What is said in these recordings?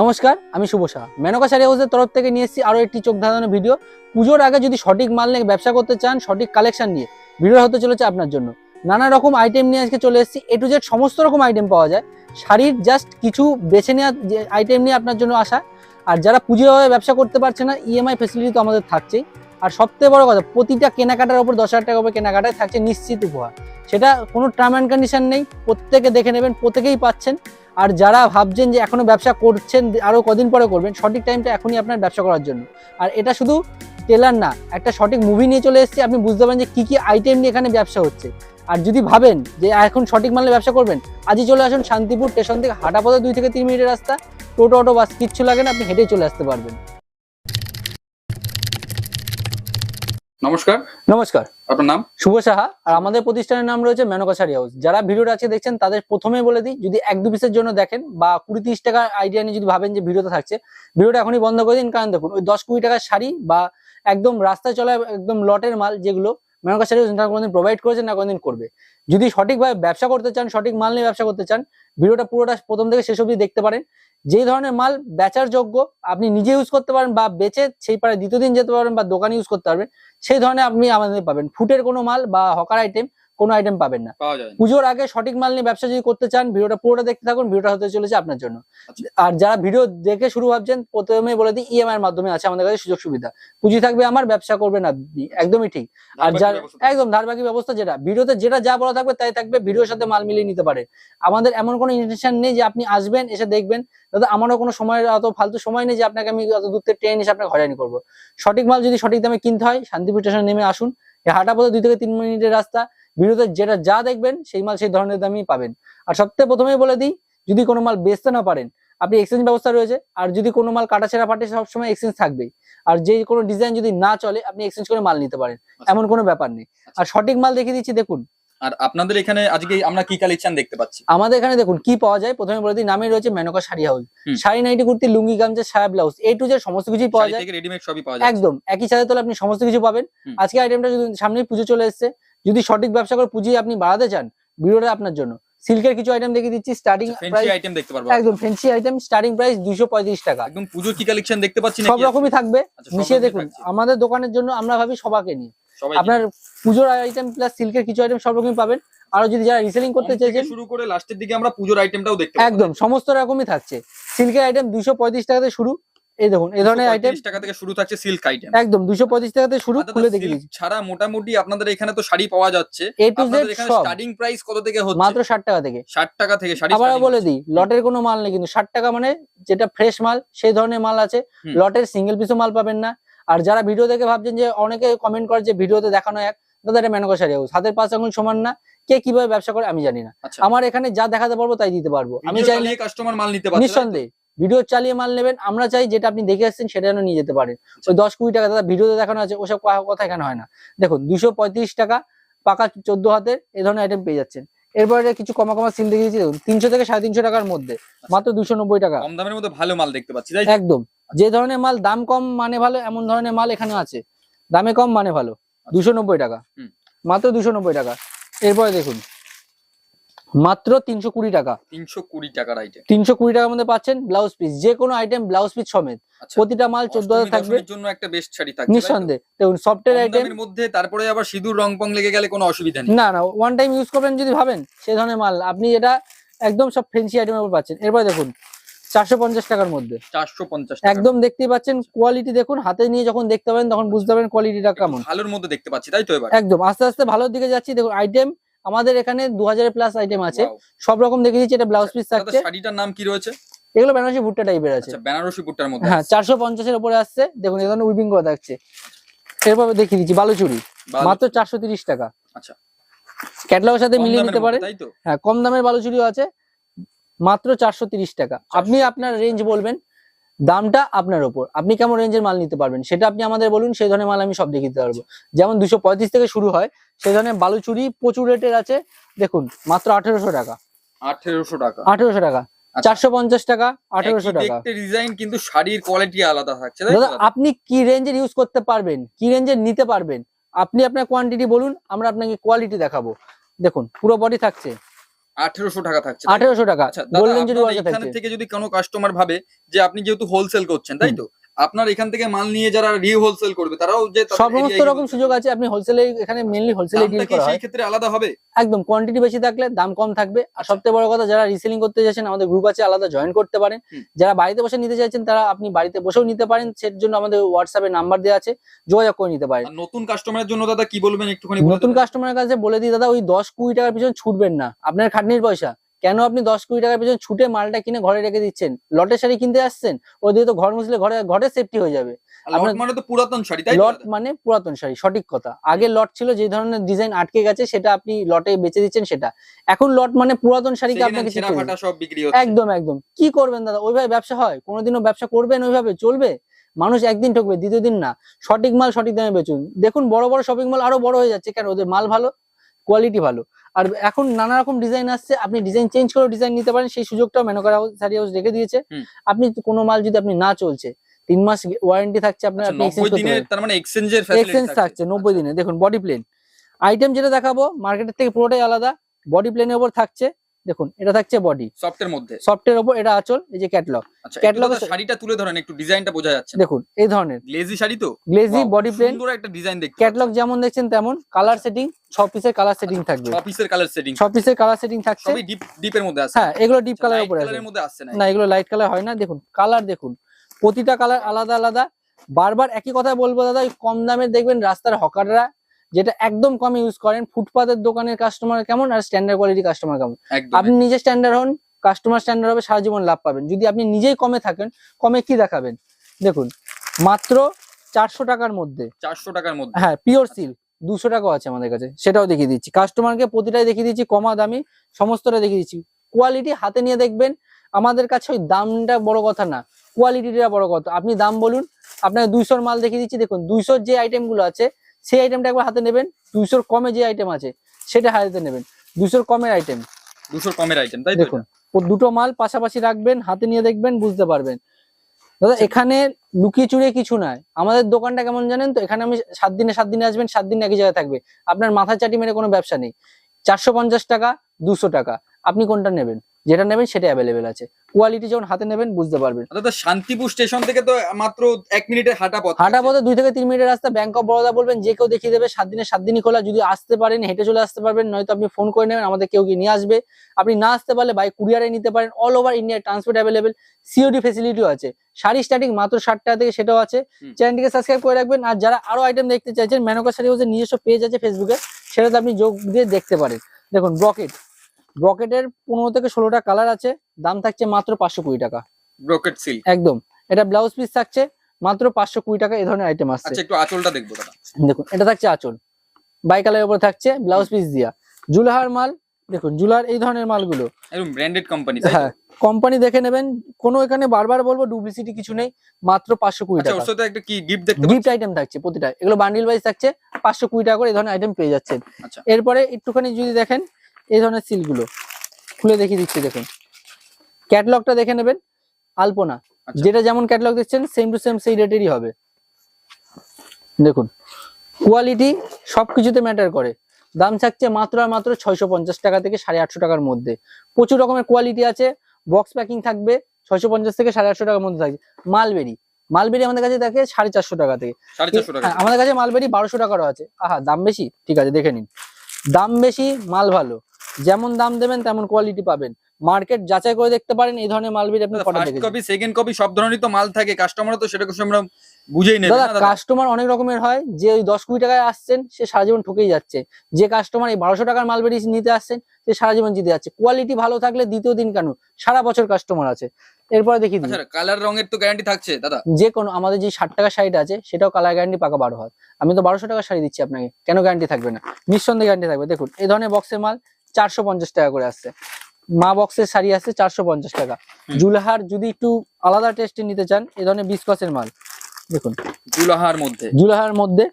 নমস্কার, আমি শুভ শাহ মেনকা শাড়ি হাউসের তরফ থেকে নিয়ে এসেছি আরও একটি চোখ ধাঁধানো ভিডিও। পুজোর আগে যদি সঠিক মাল নিয়ে ব্যবসা করতে চান, সঠিক কালেকশন নিয়ে, ভিডিও হতে চলেছে আপনার জন্য। নানা রকম আইটেম নিয়ে আজকে চলে এসেছি। এ টু জেড সমস্ত রকম আইটেম পাওয়া যায়। শাড়ির জাস্ট কিছু বেছে নেওয়া যে আইটেম নিয়ে আপনার জন্য আসা আর যারা পুজোভাবে ব্যবসা করতে পারছে না ইএমআই ফেসিলিটি তো আমাদের থাকছেই। আর সবথেকে বড় কথা, প্রতিটা কেনাকাটার উপর দশ হাজার টাকা উপর কেনাকাটায় থাকছে নিশ্চিত উপহার। সেটা কোনো টার্ম অ্যান্ড কন্ডিশন নেই। প্রত্যেকে দেখে নেবেন, প্রত্যেকেই পাচ্ছেন। আর যারা ভাবছেন যে এখনও ব্যবসা করছেন আরও কদিন পরে করবেন, সঠিক টাইমটা এখনই আপনার ব্যবসা করার জন্য। আর এটা শুধু টেলার না, একটা সঠিক মুভি নিয়ে চলে এসেছে, আপনি বুঝতে পারেন যে কী কী আইটেম নিয়ে এখানে ব্যবসা হচ্ছে। আর যদি ভাবেন যে এখন সঠিক মানলে ব্যবসা করবেন, আজই চলে আসুন শান্তিপুর স্টেশন থেকে হাঁটা পথে দুই থেকে তিন মিনিটের রাস্তা, টোটো, অটো, বাস, কিচ্ছু লাগে না, আপনি হেঁটেই চলে আসতে পারবেন। নমস্কার। নমস্কার। আপনার নাম? শুভ সাহা। আর আমাদের প্রতিষ্ঠানের নাম রয়েছে মেনকা শাড়ি হাউস। যারা ভিডিওটা আজকে দেখছেন তাদের প্রথমে বলে দিই যদি এক দু পিসের জন্য দেখেন বা কুড়ি তিরিশ টাকার আইডিয়া নিয়ে যদি ভাবেন যে ভিডিওটা থাকছে ভিডিওটা এখনই বন্ধ করে দিন। কারণ দেখুন ওই দশ কুড়ি টাকার শাড়ি বা একদম রাস্তায় চলা একদম লটের মাল যেগুলো মেনকা শাড়ি হাউস না কোনোদিন প্রোভাইড করেছে না কোনোদিন করবে। যদি সঠিকভাবে ব্যবসা করতে চান, সঠিক মাল নিয়ে ব্যবসা করতে চান, ভিডিওটা পুরোটা প্রথম থেকে শেষ অবধি দেখতে পারেন। যেই ধরনের মাল বেচার যোগ্য আপনি নিজে ইউজ করতে পারেন বা বেচে সেই পারে দ্বিতীয় দিন যেতে পারেন বা দোকানে ইউজ করতে পারবেন, সেই ধরনের আপনি আমাদের পাবেন। ফুটের কোনো মাল বা হকার আইটেম কোনো আইটেম পাবেন না। পুজোর আগে সঠিক মাল নিয়ে ব্যবসা যদি করতে চান ভিডিওটা পুরোটা দেখতে থাকুন ভিডিওটা হতে চলেছে আপনার জন্য। আচ্ছা। আর যারা ভিডিও দেখে শুরু ভাবছেন প্রথমে বলে দিই ইএমআই এর মাধ্যমে আছে আমাদের কাছে সুযোগ সুবিধা। পুঁজি থাকবে আমার ব্যবসা করবেন আপনি একদমই ঠিক। আর যার। একদম ধারবাকি ব্যবস্থা যেটা ভিডিওতে যেটা যা বলা থাকবে তাই থাকবে ভিডিওর সাথে মাল মিলিয়ে নিতে পারে। আমাদের এমন কোনো ইন্টেনশন নেই যে আপনি আসবেন এসে দেখবেন। দাদা আমারও কোনো সময় অত ফালতু সময় নেই যে আপনাকে আমি অত দূর থেকে ট্রেন এসে আপনাকে হয়রানি করব। সঠিক মাল যদি সঠিক দামে কিনতে হয় শান্তিপুর স্টেশনে নেমে আসুন। এই হাঁটা পথে দুই থেকে তিন মিনিটের রাস্তা। ভিডিওতে যেটা যা দেখবেন সেই মাল সেই ধরনের দামই পাবেন। আর সবথেকে প্রথমেই বলে দিই যদি কোনো মাল বেচতে না পারেন আপনি এক্সচেঞ্জ ব্যবস্থা রয়েছে আর যদি কোনো মাল কাটা ছেঁড়া ফাটে সবসময় এক্সচেঞ্জ থাকবেই। আর যে কোনো ডিজাইন যদি না চলে আপনি এক্সচেঞ্জ করে মাল নিতে পারেন। এমন কোনো ব্যাপার নেই। আর সঠিক মাল দেখিয়ে দিচ্ছি দেখুন। আর আপনাদের এখানে আজকে আমরা কি কালেকশন দেখতে পাচ্ছি? আমাদের এখানে দেখুন কি পাওয়া যায়? প্রথমে বলে দিই নামে রয়েছে মেনকা শাড়ি হাউস। শাড়ি নাইটি কুর্তি লুঙ্গি গামছা সায়া ব্লাউজ এ টু যে সমস্ত কিছুই পাওয়া যায়। রেডিমেড সবই পাওয়া যায় একদম একই সাথে তাহলে আপনি সমস্ত কিছু পাবেন। আজকে আইটেমটা যদি সামনেই পুজো চলে এসেছে যদি সঠিক ব্যবসা করে পুঁজি আপনি বাড়াতে চান ভিডিওটা আপনার জন্য। সিল্কের কিছু আইটেম দেখিয়ে দিচ্ছি স্টার্টিং প্রাইস আইটেম দেখতে পারব একদম ফেন্সি আইটেম স্টার্টিং প্রাইস দুইশো পঁয়ত্রিশ টাকা। একদম পুজোর কি কালেকশন দেখতে পাচ্ছি সব রকমই থাকবে। আচ্ছা, মিশিয়ে দেখুন আমাদের দোকানের জন্য আমরা ভাবি সবাকে নিয়ে। আপনার পুজোর আইটেম প্লাস সিল্কের কিছু আইটেম সব রকমই পাবেন। আরও যদি যারা রিসেলিং করতে কম চাইছেন শুরু করে লাস্টের দিকে আমরা পুজোর আইটেমটাও দেখতে। একদম সমস্ত রকমই থাকছে। সিল্কের আইটেম দুইশো পঁয়ত্রিশ টাকাতে শুরু। এই দেখুন এই ধরনের আইটেম 235 টাকা থেকে শুরু থাকছে সিল্ক আইটেম একদম দুইশো পঁয়ত্রিশ টাকাতে শুরু খুলে দেখিয়ে দিচ্ছি। ছাড়া মোটামুটি আপনাদের এখানে তো শাড়ি পাওয়া যাচ্ছে। A to Z starting price কত থেকে হচ্ছে? মাত্র ষাট টাকা থেকে। 60 টাকা থেকে শাড়ি আবার বলে দিই লটের কোনো মাল নেই কিন্তু ষাট টাকা মানে যেটা ফ্রেশ মাল সেই ধরনের মাল আছে। লটের সিঙ্গেল পিসও মাল পাবেন না। আর যারা ভিডিও দেখে ভাবছেন যে অনেকে কমেন্ট করে যে ভিডিওতে দেখানো এক দাদা এটা মেনকা শাড়ি হাউস হাতের পাঁচ আঙুল সমান না। কে কীভাবে ব্যবসা করে আমি জানি না। আচ্ছা। আমার এখানে যা দেখাতে পারব তাই দিতে পারব। আমি চাইলে কাস্টমার মাল নিতে পারছে নিঃসন্দেহে। ভিডিও চালিয়ে মাল নেবেন আমরা চাই যেটা আপনি দেখে আসছেন সেটা যেন নিয়ে যেতে পারেন। আচ্ছা। ওই দশ কুড়ি টাকা দাদা ভিডিওতে দেখানো আছে ওসব কথা এখানে হয় না। দেখুন দুশো টাকা পাকা চোদ্দ হাতের এ ধরনের আইটেম পেয়ে যাচ্ছেন। এরপরে কিছু কমা কমা সিল দেখিয়েছি দেখুন তিনশো থেকে সাড়ে তিনশো টাকার মধ্যে মাত্র দুশো নব্বই টাকা। কম দামের মধ্যে ভালো মাল দেখতে পাচ্ছি একদম। যে ধরনের মাল দাম কম মানে ভালো এমন ধরনের মাল এখানে আছে। দামে কম মানে ভালো। দুশো নব্বই টাকা। হুম। মাত্র দুশো নব্বই টাকা। এরপরে দেখুন মাত্র তিনশো কুড়ি টাকা। তিনশো কুড়ি টাকার আইটেম তিনশো কুড়ি টাকার মধ্যে পাচ্ছেন ব্লাউজ পিস যে কোনো আইটেম ব্লাউজ পিস সমেত। আচ্ছা প্রতিটা মাল চোদ্দ হাজার থাকবে। জন্য একটা বেস্ট শাড়ি থাকবে? নিঃসন্দেহে। দেখুন সফটের আইটেম দামের মধ্যে তারপরে আবার সিঁদুর রং পং লেগে গেলে কোনো অসুবিধা নেই। না না ওয়ান টাইম ইউজ করবেন যদি ভাবেন সে ধরনের মাল। আপনি এটা একদম সব ফেন্সি আইটেমের উপর পাচ্ছেন। এরপর দেখুন চারশো পঞ্চাশ টাকার মধ্যে। চারশো পঞ্চাশ একদম দেখতেই পাচ্ছেন কোয়ালিটি দেখুন হাতে নিয়ে যখন দেখতে পাবেন তখন বুঝতে পারবেন কোয়ালিটিটা কেমন। ভালোর মধ্যে দেখতে পাচ্ছি তাই তো এবার? একদম আস্তে আস্তে ভালোর দিকে যাচ্ছি। দেখুন আইটেম আমাদের এখানে দু হাজারের প্লাস আইটেম আছে। সব রকম দেখে দিচ্ছি এটা ব্লাউজ পিস দাদা, থাকছে। শাড়িটার নাম কি রয়েছে? এগুলো বেনারসি ভুট্টা টাইপের আছে। আচ্ছা বেনারসি বুট্টার মধ্যে হ্যাঁ চারশো পঞ্চাশের উপরে আসছে। দেখুন এখানে উইভিং করা থাকছে। এরপর দেখিয়ে দিচ্ছি বালুচুরি। মাত্র চারশো তিরিশ টাকা। আচ্ছা। ক্যাটলগের সাথে মিলিয়ে নিতে তো? হ্যাঁ কম দামের বালুচুরিও আছে। মাত্র চারশো তিরিশ টাকা। আপনি আপনার রেঞ্জ বলবেন। দামটা আপনার ওপর। আপনি কেমন রেঞ্জের মাল নিতে পারবেন? সেটা আপনি আমাদের বলুন সেই ধরনের মাল আমি সব দেখিয়ে দিতে পারব। যেমন দুশো থেকে শুরু হয় সেই ধরনের বালুচুরি প্রচুর রেটের আছে। দেখুন মাত্র আঠেরোশো টাকা। আঠেরোশো টাকা। আঠেরোশো টাকা। আচ্ছা। চারশো পঞ্চাশ টাকা আঠেরোশো টাকা। ডিজাইন কিন্তু শাড়ির কোয়ালিটি আলাদা থাকছে দাদা? আপনি কি রেঞ্জের ইউজ করতে পারবেন? কি রেঞ্জের নিতে পারবেন? আপনি আপনার কোয়ান্টিটি বলুন আমরা আপনাকে কোয়ালিটি দেখাবো। দেখুন পুরো বডি থাকছে। আঠেরোশো টাকা থাকছে আঠেরোশো টাকা। আচ্ছা গোল্ডেন এখান থেকে যদি কোনো কাস্টমার ভাবে যে আপনি যেহেতু হোলসেল করছেন তাই তো? আপনার এখান থেকে মাল নিয়ে যারা রি হোলসেল করবে তারাও যে সমস্ত রকম সুযোগ আছে। আপনি হোলসেলে এখানে মেনলি হোলসেলে ডিল করা হয়। সেই ক্ষেত্রে আলাদা হবে? একদম কোয়ান্টিটি বেশি থাকলে দাম কম থাকবে। আর সবথেকে বড় কথা যারা রিসেলিং করতে যাচ্ছেন আমাদের গ্রুপ আছে আলাদা জয়েন করতে পারেন। যারা বাড়িতে বসে নিতে চাইছেন তারা আপনি বাড়িতে বসেও নিতে পারেন। সেটার জন্য আমাদের হোয়াটসঅ্যাপে নাম্বার দেওয়া আছে। যোগাযোগ করে নিতে পারেন। নতুন কাস্টমারের জন্য দাদা কি বলবেন একটুখানি নতুন? কাস্টমারের কাছে বলে দিই দাদা ওই দশ কুড়ি টাকার পিছনে ছুটবেন না। আপনার খাটনির পয়সা। কেন আপনি দশ কুড়ি টাকার পিছনে ছুটে মালটা কিনে ঘরে রেখে দিচ্ছেন? লটের শাড়ি কিনতে আসছেন? ও দিয়ে তো ঘর মুছলে ঘরে ঘরে সেফটি হয়ে যাবে। লট মানে তো পুরাতন শাড়ি লট মানে পুরাতন শাড়ি সঠিক কথা। আগে লট ছিল যে ধরনের ডিজাইন আটকে গেছে সেটা আপনি লটে বেচে দিচ্ছেন সেটা। এখন লট মানে পুরাতন শাড়িকে আপনাকে একদম একদম। কি করবেন দাদা? ওইভাবে ব্যবসা হয়? কোনোদিনও ব্যবসা করবেন ওইভাবে? চলবে? মানুষ একদিন ঠকবে দ্বিতীয় দিন না। সঠিক মাল সঠিক দামে বেচুন। দেখুন বড় বড় শপিং মল আরও বড় হয়ে যাচ্ছে। কেন? ওদের মাল ভালো কোয়ালিটি ভালো। আর এখন নানা রকম ডিজাইন আসছে আপনি ডিজাইন চেঞ্জ করে ডিজাইন নিতে পারেন সেই সুযোগটাও হাউস সারি হাউস রেখে দিয়েছে। আপনি কোনো মাল যদি আপনি না চলছে তিন মাস ওয়ারেন্টি থাকছে আপনার আচ্ছা, মানে এক্সচেঞ্জ থাকছে। নব্বই দিনে। দেখুন বডি প্লেন আইটেম যেটা দেখাবো মার্কেটের থেকে পুরোটাই আলাদা বডি প্লেনের উপর থাকছে। দেখুন এটা থাকছে বডি সফটের মধ্যে? সফটের ওপর এটা আঁচল এই যে ক্যাটলগ আচ্ছা catalog শাড়িটা তুলে ধরেন একটু ডিজাইনটা বোঝা যাচ্ছে দেখুন এই ধরনের। গ্লেজি শাড়ি তো? গ্লেজি বডি প্লেন সুন্দর একটা ডিজাইন দেখতে ক্যাটলগ যেমন দেখছেন তেমন কালার সেটিং ছ পিসের কালার সেটিং থাকবে। অফিসের কালার সেটিং ছ পিসের কালার সেটিং থাকছে। সবই ডিপ ডিপের মধ্যে আছে। হ্যাঁ এগুলো ডিপ আচ্ছা, কালার light উপরে আছে। মধ্যে আসছে না না এগুলো? লাইট কালার হয় না। দেখুন কালার দেখুন। প্রতিটা কালার আলাদা আলাদা। বারবার একই কথা বলব দাদা ওই কম দামের দেখবেন রাস্তার হকাররা যেটা একদম কম ইউজ করেন। ফুটপাতের দোকানের কাস্টমার কেমন আর স্ট্যান্ডার্ড কোয়ালিটি কাস্টমার কেমন? আপনি নিজে স্ট্যান্ডার্ড হন কাস্টমার স্ট্যান্ডার্ড হবে সারা জীবন লাভ পাবেন। যদি আপনি নিজেই কমে থাকেন কমে কি দেখাবেন? দেখুন মাত্র চারশো টাকার মধ্যে। চারশো টাকার মধ্যে। হ্যাঁ পিওর সিল্ক দুশো টাকাও আছে আমাদের কাছে। সেটাও দেখিয়ে দিচ্ছি। কাস্টমারকে প্রতিটাই দেখিয়ে দিচ্ছি কমা দামি সমস্তটা দেখিয়ে দিচ্ছি। কোয়ালিটি হাতে নিয়ে দেখবেন আমাদের কাছে ওই দামটা বড় কথা না কোয়ালিটিটা বড় কথা। আপনি দাম বলুন আপনাকে দুইশোর মাল দেখিয়ে দিচ্ছি। দেখুন দুইশোর যে আইটেমগুলো আছে সেই আইটেমটা একবার হাতে নেবেন। দুইশোর কমে যে আইটেম আছে সেটা হাতে নেবেন। দুইশোর কমের আইটেম দুশোর কমের আইটেম তাই দেখুন ও দুটো মাল পাশাপাশি রাখবেন হাতে নিয়ে দেখবেন বুঝতে পারবেন। দাদা এখানে লুকিয়ে চুরিয়ে কিছু নাই। আমাদের দোকানটা কেমন জানেন তো? এখানে আমি সাত দিনে সাত দিনে আসবেন সাত দিন একই জায়গায় থাকবে। আপনার মাথা চাটি মেরে কোনো ব্যবসা নেই। চারশো পঞ্চাশ টাকা দুশো টাকা। আপনি কোনটা নেবেন? যেটা নেবেন সেটা অ্যাভেলেবেল আছে। কোয়ালিটি যখন হাতে নেবেন বুঝতে পারবেন। দাদা শান্তিপুর স্টেশন থেকে তো মাত্র এক মিনিটের হাঁটা পথ হাঁটা পথে দুই থেকে তিন মিনিটের রাস্তা ব্যাংক অফ বরোদা বলবেন যে কেউ দেখিয়ে দেবে সাত দিনে সাত দিনই খোলা যদি আসতে পারেন হেঁটে চলে আসতে পারবেন নয়তো আপনি ফোন করে নেবেন আমাদের কেউ কি নিয়ে আসবে। আপনি না আসতে পারলে বাই কুরিয়ারে নিতে পারেন all over India transport available COD ফেসিলিটিও আছে। শাড়ি স্টার্টিং মাত্র ষাট টাকা থেকে সেটাও আছে। চ্যানেলটিকে সাবস্ক্রাইব করে রাখবেন। আর যারা আরও আইটেম দেখতে চাইছেন মেনকা শাড়ি নিজস্ব পেজ আছে ফেসবুকে সেটাতে আপনি যোগ দিয়ে দেখতে পারেন। দেখুন ব্রকেট ব্রকেটের পনেরো থেকে ষোলোটা কালার আছে। দাম থাকছে মাত্র পাঁচশো কুড়ি টাকা। ব্রোকেট সিল্ক একদম। এটা ব্লাউজ পিস থাকছে মাত্র পাঁচশো কুড়ি টাকা এই ধরনের আইটেম আসছে। আচ্ছা একটু আঁচলটা দেখব দেখুন এটা থাকছে আঁচল। বাই কালারের উপর থাকছে ব্লাউজ পিস দিয়া। জুলাহার মাল দেখুন জুলার এই ধরনের মালগুলো। একদম ব্র্যান্ডেড কোম্পানি হ্যাঁ কোম্পানি দেখে নেবেন। কোনো এখানে বারবার বলব ডুপ্লিসিটি কিছু নেই মাত্র পাঁচশো কুড়ি আচ্ছা টাকা। একটা কি গিফট দেখতে গিফট আইটেম থাকছে প্রতিটা। এগুলো বান্ডিল ওয়াইজ থাকছে পাঁচশো কুড়ি টাকা করে এই ধরনের আইটেম পেয়ে যাচ্ছেন। আচ্ছা। এরপরে একটুখানি যদি দেখেন এই ধরনের সিলগুলো। খুলে দেখিয়ে দিচ্ছি দেখুন। ক্যাটলগটা দেখে নেবেন আলপনা। আচ্ছা। যেটা যেমন ক্যাটলগ দেখছেন সেম টু সেম সেই রেটেরই হবে। দেখুন কোয়ালিটি সব কিছুতে ম্যাটার করে। দাম থাকছে মাত্র আর মাত্র ছয়শো পঞ্চাশ টাকা থেকে সাড়ে আটশো টাকার মধ্যে। প্রচুর রকমের কোয়ালিটি আছে বক্স প্যাকিং থাকবে ছয়শো পঞ্চাশ থেকে সাড়ে আটশো টাকার মধ্যে থাকবে মালবেরি মালবেরি আমাদের কাছে থাকে সাড়ে চারশো টাকা থেকে। হ্যাঁ, আমাদের কাছে মালবেরি বারোশো টাকারও আছে। আহা দাম বেশি? ঠিক আছে দেখে নিন। দাম বেশি মাল ভালো। যেমন দাম দেবেন তেমন কোয়ালিটি পাবেন। মার্কেট যাচাই করে দেখতে পারেন এই ধরনের মালবেরি আপনি ফার্স্ট কপি সেকেন্ড কপি সব ধরনেরই তো মাল থাকে। কাস্টমার তো সেটা আমরা বুঝেই নেবে দাদা কাস্টমার অনেক রকমের হয়। যে ওই দশ কুড়ি টাকায় আসছেন সে সারা জীবন ঠকেই যাচ্ছে। যে কাস্টমার এই বারোশো টাকার মালবেরি নিতে আসছেন সে সারা জীবন জিতে যাচ্ছে। কোয়ালিটি ভালো থাকলে দ্বিতীয় দিন কেন? সারা বছর কাস্টমার আছে। এরপরে দেখি আচ্ছা কালার রঙের তো গ্যারান্টি থাকছে দাদা? যে কোনো আমাদের যে ষাট টাকার শাড়িটা আছে সেটাও কালার গ্যারান্টি পাকা বারো হয়। আমি তো বারোশো টাকার শাড়ি দিচ্ছি আপনাকে। কেন গ্যারান্টি থাকবে না? নিঃসন্দেহে গ্যারান্টি থাকবে। দেখুন এই ধরনের বক্সের মাল চারশো পঞ্চাশ টাকা করে আসছে। মা বক্সের শাড়ি আসছে চারশো পঞ্চাশ টাকা। জুলহার যদি একটু আলাদা টেস্টে নিতে চান এ ধরনের বিস্কসের মাল। দেখুন। জুলাহার মধ্যে। জুলাহার মধ্যে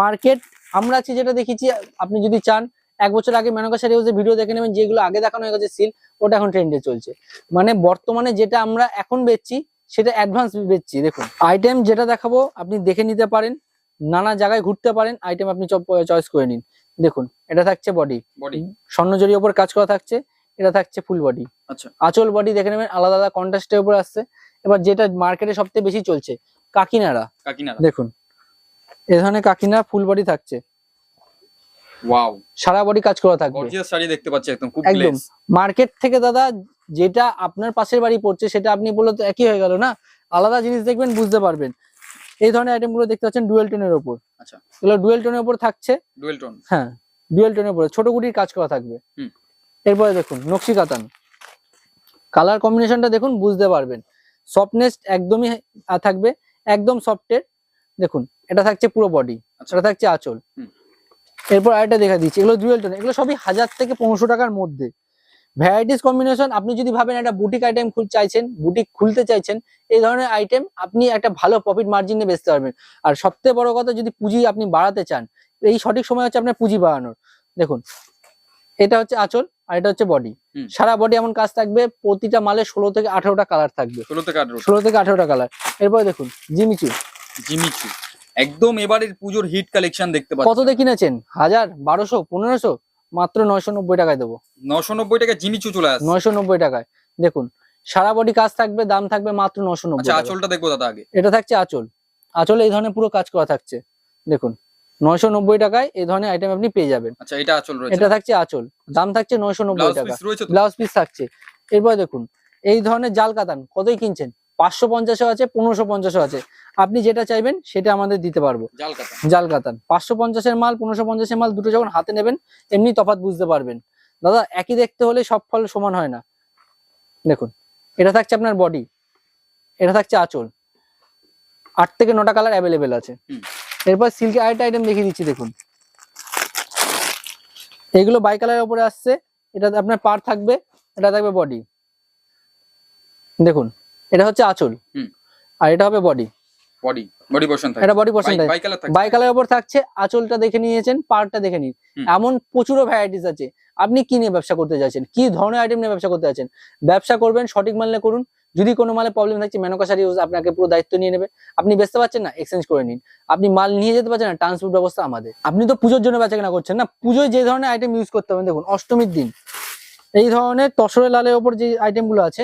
মার্কেট আমরা আছি যেটা দেখেছি আপনি যদি চান এক বছর আগে মেনকা শাড়ি হাউসের ভিডিও দেখে নেবেন যেগুলো আগে দেখানো হয়ে গেছে সিল ওটা এখন ট্রেন্ডে চলছে। মানে বর্তমানে যেটা আমরা এখন বেচছি সেটা অ্যাডভান্স বেচছি। দেখুন আইটেম যেটা দেখাবো আপনি দেখে নিতে পারেন নানা জায়গায় ঘুরতে পারেন আইটেম আপনি চয়েস করে নিন। দেখুন এটা থাকছে বডি বডি স্বর্ণজরির ওপর কাজ করা থাকছে এটা থাকছে ফুল বডি আচ্ছা। আঁচল বডি দেখে নেবেন আলাদা আলাদা কন্ট্রাস্টের উপর আসছে। এবার যেটা মার্কেটে সবথেকে বেশি চলছে কাকিনারা কাকিনাড়া। দেখুন এ ধরনের কাকিনার ফুল বডি থাকছে। ওয়াও সারা বডি কাজ করা থাকবে। গর্জিয়াস শাড়ি দেখতে পাচ্ছি একদম খুব একদম। মার্কেট থেকে দাদা যেটা আপনার পাশের বাড়ি পড়ছে সেটা আপনি বললে তো একই হয়ে গেল না? আলাদা জিনিস দেখবেন বুঝতে পারবেন। এই ধরনের আইটেমগুলো দেখতে পাচ্ছেন ডুয়েল টোনের ওপর। আচ্ছা। এগুলো ডুয়েল টোনের ওপর থাকছে। ডুয়েল টোন হ্যাঁ ডুয়েল টোনের উপরে। ছোট গুটির কাজ করা থাকবে। হুম। এরপরে দেখুন নকশি কাতান। কালার কম্বিনেশনটা দেখুন বুঝতে পারবেন। সফটনেস একদমই থাকবে একদম সফটের দেখুন এটা থাকছে পুরো বডি আচ্ছা। এটা থাকছে আঁচল। হুম। এরপর আরেকটা দেখা দিচ্ছি এগুলো ডুয়েল টোন এগুলো সবই হাজার থেকে পনেরোশো টাকার মধ্যে। ভ্যারাইটিস কম্বিনেশন আপনি যদি ভাবেন একটা বুটিক আইটেম চাইছেন বুটিক খুলতে চাইছেন এই ধরনের আইটেম আপনি একটা ভালো প্রফিট মার্জিনে বেচতে পারবেন। আর সবথেকে বড় কথা যদি পুঁজি আপনি বাড়াতে চান এই সঠিক সময় হচ্ছে আপনার পুঁজি বাড়ানোর। দেখুন এটা হচ্ছে আঁচল আর এটা হচ্ছে বডি সারা বডি এমন কাজ থাকবে প্রতিটা মালে ষোলো থেকে আঠেরোটা কালার থাকবে। ষোলো থেকে আঠারো ষোলো থেকে আঠেরোটা কালার এরপরে দেখুন জিমিচু জিমিচু একদম এবারের পুজোর হিট কালেকশন দেখতে কত পাচ্ছি দিয়ে কিনেছেন? হাজার বারোশো পনেরোশো? মাত্র নয়শো নব্বই টাকায় দেবো। নশো নব্বই টাকা চলে নয়শো নব্বই টাকায়। দেখুন সারা বডি কাজ থাকবে দাম থাকবে মাত্র নশো নব্বই আচ্ছা। আঁচলটা দেখব দাদা আগে। এটা থাকছে আঁচল। আঁচলে এই ধরনের পুরো কাজ করা থাকছে। দেখুন নয়শো নব্বই টাকায় এই ধরনের আইটেম আপনি পেয়ে যাবেন। আচ্ছা এটা আঁচল এটা থাকছে আঁচল। দাম থাকছে নয়শো নব্বই টাকা? ব্লাউজ পিস থাকছে। এরপর দেখুন এই ধরনের জাল কাতান কতই কিনছেন? পাঁচশো পঞ্চাশও আছে পনেরোশো পঞ্চাশও আছে। আপনি যেটা চাইবেন সেটা আমাদের দিতে পারব। জাল কাতা জাল কাতান পাঁচশো পঞ্চাশের মাল পনেরোশো পঞ্চাশের মাল দুটো যখন হাতে নেবেন এমনি তফাৎ বুঝতে পারবেন। দাদা একই দেখতে হলে সব ফল সমান হয় না। দেখুন এটা থাকছে আপনার বডি এটা থাকছে আঁচল। আট থেকে নটা কালার অ্যাভেলেবেল আছে। এরপর সিল্কের আরেকটা আইটেম দেখিয়ে দিচ্ছি দেখুন। এগুলো বাই কালারের উপরে আসছে। এটা আপনার পার থাকবে এটা থাকবে বডি দেখুন এটা হচ্ছে আঁচল। আর এটা হবে বডি বডি বডি পোর্শন এটা বডি পোর্শন বাই কালার থাকে বাই কালারের উপর থাকছে আঁচলটা দেখে নিয়েছেন পার্টটা দেখে নিন। এমন প্রচুর ভ্যারাইটিস আছে। আপনি কি নিয়ে ব্যবসা করতে চাইছেন কি ধরনের আইটেম নিয়ে ব্যবসা করতে চাইছেন ব্যবসা করবেন সঠিক মালে করুন। যদি কোনো মালে প্রবলেম থাকছে আপনাকে পুরো দায়িত্ব নিয়ে নেবে। আপনি বেচতে পারছেন না এক্সচেঞ্জ করে নিন। আপনি মাল নিয়ে যেতে পারছেন না ট্রান্সপোর্ট ব্যবস্থা আমাদের। আপনি তো পুজোর জন্য বেচা কেনা করছেন না। পুজোয় যে ধরনের আইটেম ইউজ করতে হবে দেখুন অষ্টমীর দিন। এই ধরনের তসরে লালের ওপর যে আইটেমগুলো আছে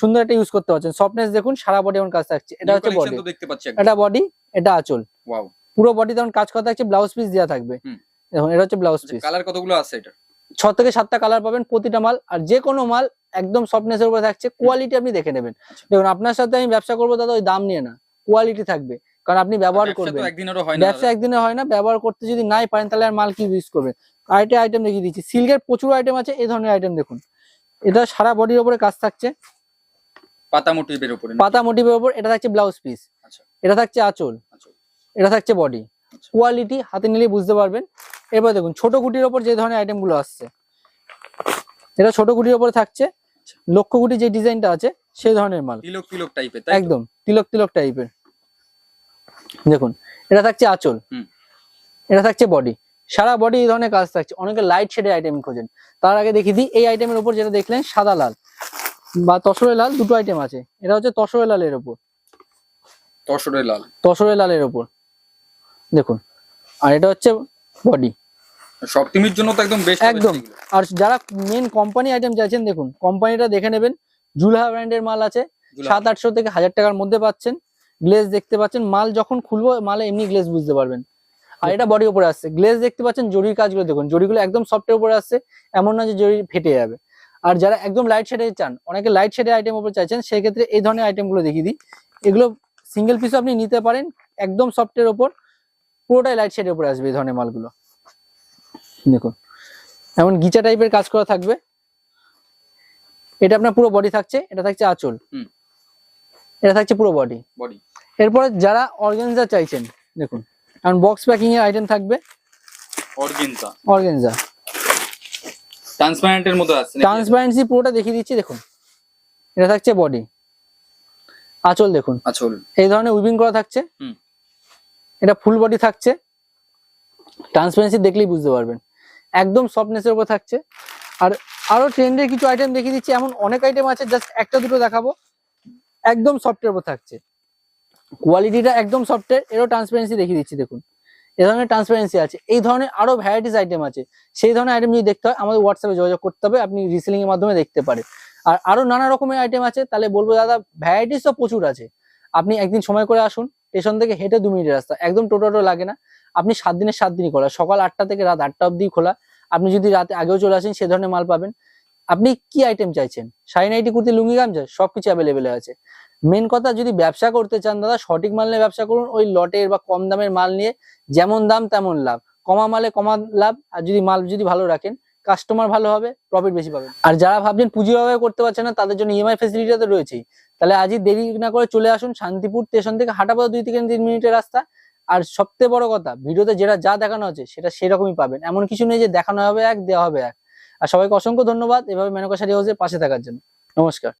সুন্দর একটা ইউজ করতে পারছেন। সফটনেস দেখুন সারা বডি এমন কাজ থাকছে। এটা হচ্ছে বডি এটা বডি এটা আঁচল। পুরো বডি তেমন কাজ করা থাকছে ব্লাউজ পিস দেওয়া থাকবে। দেখুন এটা হচ্ছে ব্লাউজ পিস কালার কতগুলো আছে এটা ছ থেকে সাতটা কালার পাবেন প্রতিটা মাল আর যে কোনো মাল একদম সফটনেস এর উপরে থাকছে কোয়ালিটি আপনি দেখে নেবেন। আচ্ছা। দেখুন আপনার সাথে আমি ব্যবসা করব দাদা ওই দাম নিয়ে না। কোয়ালিটি থাকবে। কারণ আপনি ব্যবহার করবেন। একদিনেরও হয় না। ব্যবসা একদিনে হয় না ব্যবহার করতে যদি নাই পারেন তাহলে আর মাল কি ইউজ করবেন? আরেকটা আইটেম দেখিয়ে দিচ্ছি। সিল্কের প্রচুর আইটেম আছে এই ধরনের আইটেম দেখুন। এটা সারা বডির উপরে কাজ থাকছে। পাতা মোটিভের উপরে পাতা মোটিভের উপর এটা থাকছে ব্লাউজ পিস আচ্ছা। এটা থাকছে আঁচল। আচ্ছা। এটা থাকছে বডি আচ্ছা। কোয়ালিটি হাতে নিলে বুঝতে পারবেন। এবার দেখুন ছোট গুটির ওপর যে ধরনের আইটেমগুলো আসছে। এটা ছোট গুটির ওপরে থাকছে। আচ্ছা। লক্ষ্য গুটি যে ডিজাইনটা আছে সেই ধরনের মাল। তিলক তিলক টাইপের একদম তিলক তিলক টাইপের দেখুন এটা থাকছে আঁচল। হুম। এটা থাকছে বডি সারা বডি এই ধরনের কাজ থাকছে। অনেকে লাইট শেডের আইটেম খোঁজেন। তার আগে দেখিয়ে দিই এই আইটেমের উপর যেটা দেখলেন সাদা লাল। বা তসরে লাল দুটো আইটেম আছে। এটা হচ্ছে তসরে লালের উপর তসরের লাল। তসরে লালের উপর দেখুন। আর এটা হচ্ছে বডি সপ্তমীর জন্য তো একদম বেস্ট একদম। আর যারা মেন কোম্পানি আইটেম চাইছেন দেখুন কোম্পানিটা দেখে নেবেন। জুলহা ব্র্যান্ডের মাল আছে। সাত আটশো থেকে হাজার টাকার মধ্যে পাচ্ছেন। গ্লেজ দেখতে পাচ্ছেন। মাল যখন খুলবো মালে এমনি গ্লেজ বুঝতে পারবেন। আর এটা বডি উপরে আসছে। গ্লেজ দেখতে পাচ্ছেন জরির কাজগুলো দেখুন। জরিগুলো একদম সফটের উপরে আসছে। এমন না যে জরি ফেটে যাবে। আর যারা একদম লাইট শেডে চান অনেকে লাইট শেডের আইটেম উপরে চাইছেন সেই ক্ষেত্রে এই ধরনের আইটেমগুলো দেখিয়ে দিই। এগুলো সিঙ্গেল পিসও আপনি নিতে পারেন একদম সফটের ওপর পুরোটাই লাইট শেডের উপরে আসবে এই ধরনের মালগুলো। দেখুন এমন গিচা টাইপের কাজ করা থাকবে। এটা আপনার পুরো বডি থাকছে এটা থাকছে আঁচল। এটা থাকছে পুরো বডি বডি এরপরে যারা অর্গেনজা চাইছেন দেখুন কারণ বক্স প্যাকিং এর আইটেম থাকবে। অর্গেনজা অর্গেনজা ট্রান্সপারেন্টের মধ্যে আছে ট্রান্সপারেন্সি পুরোটা দেখিয়ে দিচ্ছি দেখুন। এটা থাকছে বডি। আঁচল দেখুন। আচল। এই ধরনের উইভিং করা থাকছে। এটা ফুল বডি থাকছে। ট্রান্সপারেন্সি দেখলেই বুঝতে পারবেন। একদম সফটনেসের উপর থাকছে। আর আরও ট্রেন্ডের কিছু আইটেম দেখিয়ে দিচ্ছি। এমন অনেক আইটেম আছে জাস্ট একটা দুটো দেখাবো। একদম সফটের উপর থাকছে। কোয়ালিটিটা একদম সফটের এরও ট্রান্সপারেন্সি দেখিয়ে দিচ্ছি দেখুন। এ ধরনের ট্রান্সপারেন্সি আছে। এই ধরনের আরও ভ্যারাইটিস আইটেম আছে। সেই ধরনের আইটেম যদি দেখতে হয়, আমাদের হোয়াটসঅ্যাপে যোগাযোগ করতে হবে, আপনি রিসেলিং এর মাধ্যমে দেখতে পারে আর আরও নানা রকমের আইটেম আছে, তাহলে বলব, দাদা ভ্যারাইটিস তো প্রচুর আছে। আপনি একদিন সময় করে আসুন স্টেশন থেকে হেঁটে দু মিনিটের রাস্তা। একদম টোটো লাগে না। আপনি সাত দিনের, সাত দিনই খোলা। সকাল আটটা থেকে রাত আটটা অবধি খোলা। আপনি যদি রাতে আগেও চলে আসেন, সে ধরনের মাল পাবেন। আপনি কি আইটেম চাইছেন? শাড়ি নাইটি কুর্তি, লুঙ্গি, গামছা, সবকিছু অ্যাভেলেবেল আছে। মেন কথা, যদি ব্যবসা করতে চান দাদা, সঠিক মাল নিয়ে ব্যবসা করুন, ওই লটের বা কম দামের মাল নিয়ে যেমন দাম, তেমন লাভ। কমা মালে কমা লাভ, আর যদি মাল যদি ভালো রাখেন কাস্টমার ভালো হবে প্রফিট বেশি পাবেন। আর যারা ভাবছেন পুঁজির অভাবে করতে পারছেন না, তাদের জন্য ইএমআই ফেসিলিটি তো রয়েছেই। তাহলে আজই দেরি না করে চলে আসুন শান্তিপুর স্টেশন থেকে হাঁটা হাঁটাপথ দুই থেকে তিন মিনিটের রাস্তা। আর সবথেকে বড় কথা, ভিডিওতে যেটা যা দেখানো আছে, সেটা সেরকমই পাবেন। এমন কিছু নেই যে দেখানো হবে এক, দেওয়া হবে এক। আর সবাইকে অসংখ্য ধন্যবাদ। এভাবে মেনকা সারি হাউসের পাশে থাকার জন্য। নমস্কার।